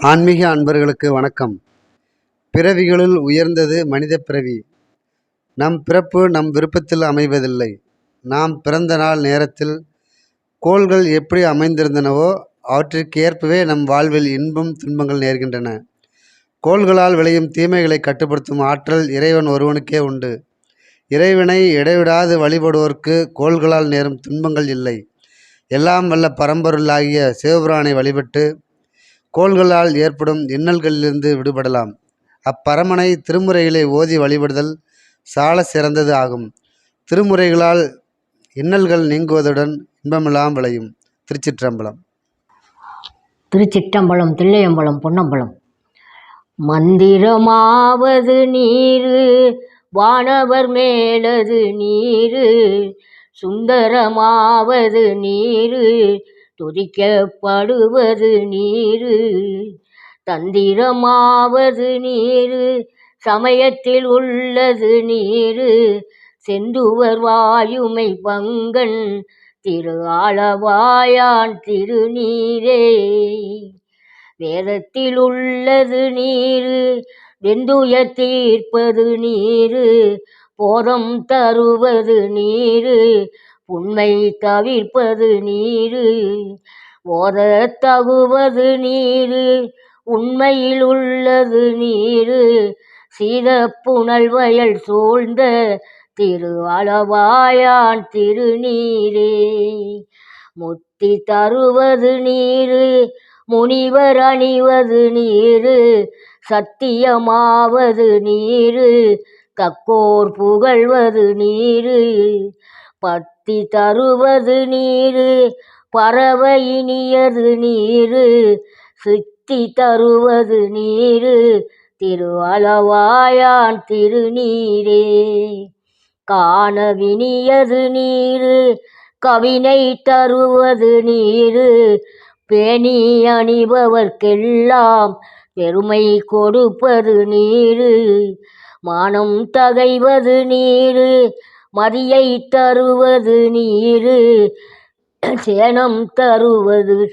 ஆன்மீக அன்பர்களுக்கு வணக்கம். பிறவிகளுள் உயர்ந்தது மனித பிறவி. நம் பிறப்பு நம் விருப்பத்தில் அமைவதில்லை. நாம் பிறந்த நாள் நேரத்தில் கோள்கள் எப்படி அமைந்திருந்தனவோ அவற்றிற்கு ஏற்பவே நம் வாழ்வில் இன்பம் துன்பங்கள் நேர்கின்றன. கோள்களால் விளையும் தீமைகளை கட்டுப்படுத்தும் ஆற்றல் இறைவன் ஒருவனுக்கே உண்டு. இறைவனை இடைவிடாது வழிபடுவோர்க்கு கோள்களால் நேரும் துன்பங்கள் இல்லை. எல்லாம் வல்ல பரம்பொருளாகிய சிவபுரானை வழிபட்டு கோள்களால் ஏற்படும் இன்னல்களிலிருந்து விடுபடலாம். அப்பரமனை திருமுறைகளை ஓதி வழிபடுதல் சால சிறந்தது ஆகும். திருமுறைகளால் இன்னல்கள் நீங்குவதுடன் இன்பமெல்லாம் விளையும். திருச்சிற்றம்பலம். திருச்சிற்றம்பலம் தில்லையம்பலம் பொன்னம்பலம். மந்திரமாவது நீரு வானவர் மேலது நீரு சுந்தரமாவது நீரு துதிக்கப்படுவது நீரு தந்திரமாவது நீரு சமயத்தில் உள்ளது நீரு செந்துவர் வாயுமை பங்கன் திரு ஆளவாயான் திருநீரே. வேதத்தில் உள்ளது நீரு வெந்துய தீர்ப்பது நீரு போதம் தருவது நீரு உண்மை தவிர்ப்பது நீரு ஓத தகுவது நீரு உண்மையில் உள்ளது நீரு சீத புனல் வயல் சூழ்ந்த திருவளவாயான் திருநீரே. முத்தி தருவது நீரு முனிவர் அணிவது நீரு சத்தியமாவது நீரு தக்கோர் புகழ்வது நீரு பத்தி தருவது நீரு பறவை இனியது நீரு சித்தி தருவது நீரு திருவளவாயான் திருநீரே. காண வினியது நீரு கவினை தருவது நீரு பேணி அணிபவர்க்கெல்லாம் பெருமை கொடுப்பது நீரு மானம் தகைவது நீரு மதியை தருவது நீரு சேனம் தருவது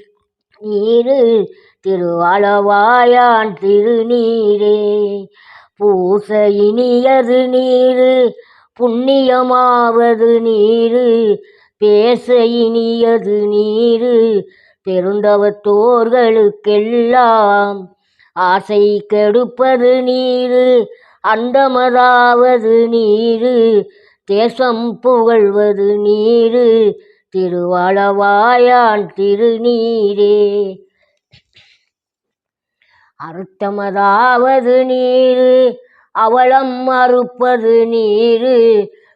நீரு திரு திருநீரே. பூச இனியது நீரு புண்ணியமாவது நீரு பேச இனியது நீரு பெருந்தவத்தோர்களுக்கெல்லாம் ஆசை கெடுப்பது நீரு அந்தமதாவது நீரு தேசம் புகழ்வது நீரு திருவாளவாயான் திருநீரே. அறுத்தமதாவது நீரு அவளம் அறுப்பது நீரு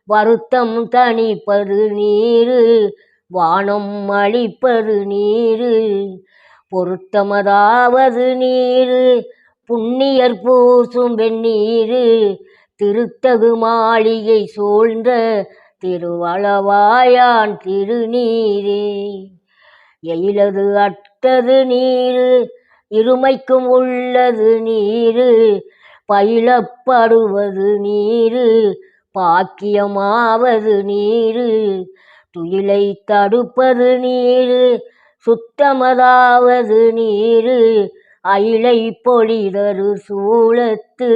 வருத்தம் தணிப்பது நீரு வானம் அழிப்பது நீரு. பொருத்தமதாவது நீரு புண்ணியர் பூசும் வெந்நீரு திருத்தகு மாளிகை சூழ்ந்த திருவளவாயான் திருநீரே. எயிலது அட்டது நீரு இருமைக்கும் உள்ளது நீரு பயிலப்படுவது நீரு பாக்கியமாவது நீரு துயிலை தடுப்பது நீரு சுத்தமதாவது நீரு அயிலை பொழிதரு சூழத்து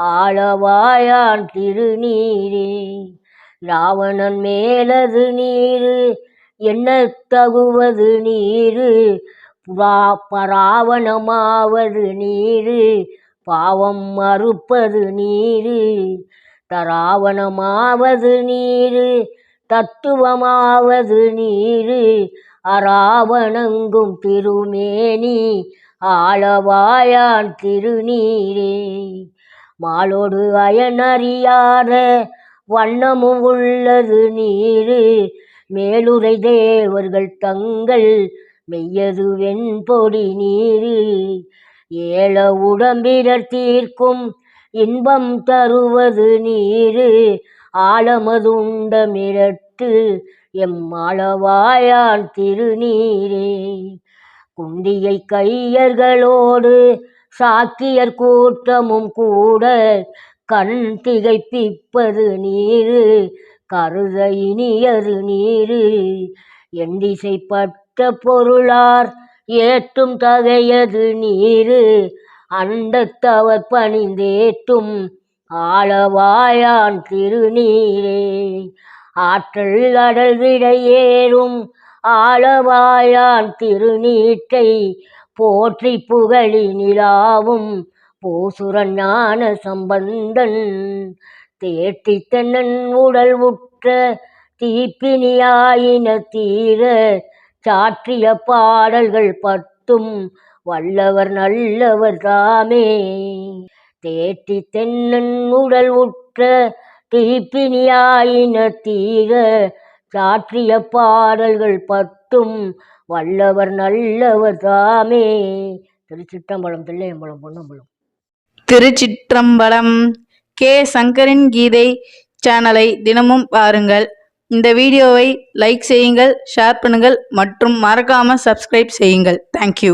ஆளவாயான் திருநீரே. ராவணன் மேலது நீரு என்ன தகுவது நீரு? புரா- பராவணமாவது நீரு? பாவம் மறுப்பது நீரு? தராவணமாவது நீரு? தத்துவமாவது நீரு? அராவணங்கும் திருமேனி ஆளவாயான் திருநீரே. மாலோடு அயனறியாத வண்ணமும் உள்ளது நீரு. மேலுரை தேவர்கள் தங்கள் மெய்யது வெண்பொடி நீரு. ஏல உடம்பினர் தீர்க்கும் இன்பம் தருவது நீரு. ஆழமதுண்டமிரட்டு எம்மாளவாயான் திருநீரே. குண்டியை கையர்களோடு சாக்கியர் கூட்டமும் கூட கண் திகைப்பிப்பது நீரு கருத இனியது நீரு. எண்டிசைப்பட்ட பொருளார் ஏற்றும் தகையது நீரு அண்டத்தவர் பணிந்தேற்றும் ஆளவாயான் திருநீரே. ஆற்றல் அடல் விடையேறும் ஆளவாயான் திருநீட்டை போற்றி புகழி நிலாவும் பூசுரன் ஞான சம்பந்தன். தேற்றி தென்னன் உடல் உற்ற தீப்பினியாயின தீர சாற்றிய பாடல்கள் பத்தும் வல்லவர் நல்லவர் தாமே. தேற்றி தென்னன் உடல் உற்ற தீப்பினியாயின தீர சாற்றிய பாடல்கள் பத்தும் வல்லவர் நல்லவர் தாமே. திருச்சிற்றம்பலம் தில்லையம்பலம் பொன்னம்பலம். திருச்சிற்றம்பலம் கே. சங்கரின் கீதை சேனலை தினமும் பாருங்கள். இந்த வீடியோவை லைக் செய்யுங்கள் ஷேர் பண்ணுங்கள் மற்றும் மறக்காம சப்ஸ்கிரைப் செய்யுங்கள். தேங்க்யூ